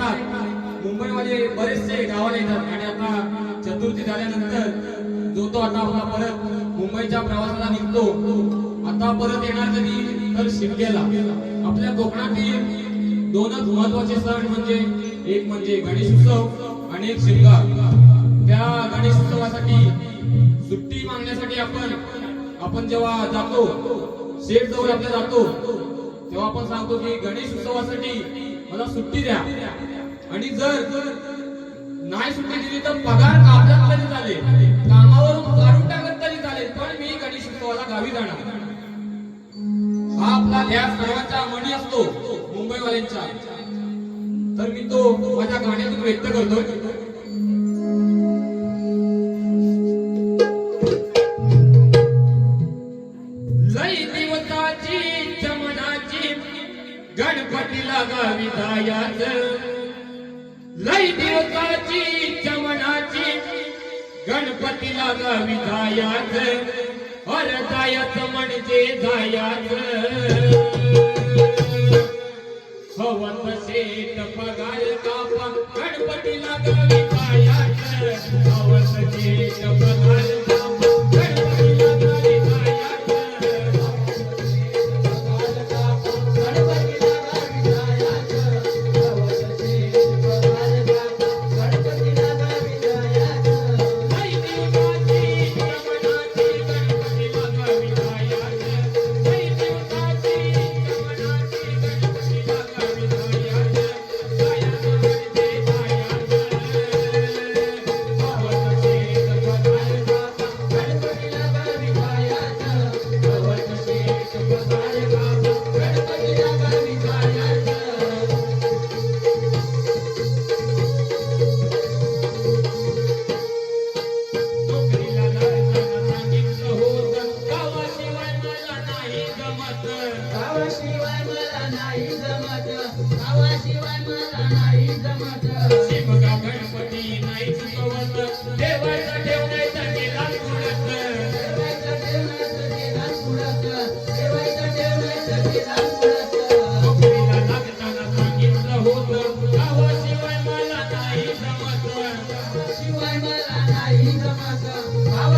येतात मुंबईमध्ये बरेचसे गावाला येतात आणि आता चतुर्थी झाल्यानंतर जो तो आता आपला परत मुंबईच्या प्रवासाला निघतो. आता परत येणार कधी? तर शिमगेला आपल्या कोकणातील दोनच महत्त्वाचे सण म्हणजे एक म्हणजे गणेश उत्सव आणि एक शिमगा त्या गणेश उत्सवासाठी सुट्टी मागण्यासाठी आपण आपण जेव्हा जातो शेठ जवळ आपल्या जातो तेव्हा आपण सांगतो की गणेश उत्सवासाठी मला सुट्टी द्या. आणि जर नाही सुट्टी दिली तर पगार कापला तरी चालेल. कामावरून काढून टाकत तरी चालेल पण मी गणेश उत्सवाला गावी जाणार. हा आपला ध्यास सर्वांचा मणी असतो मुंबईवाल्यांचा. तर मी तो माझ्या गाण्यातून व्यक्त करतो लई दिवसाची गणपतीला गावी जायाच. लई दिवसाची चमनाची गणपतीला गावी जायाच. अर जायच म्हणजे जायाच. हवत शेत पगार कापा गणपतीला गावी जायाच. हवत शेत पगार Fala.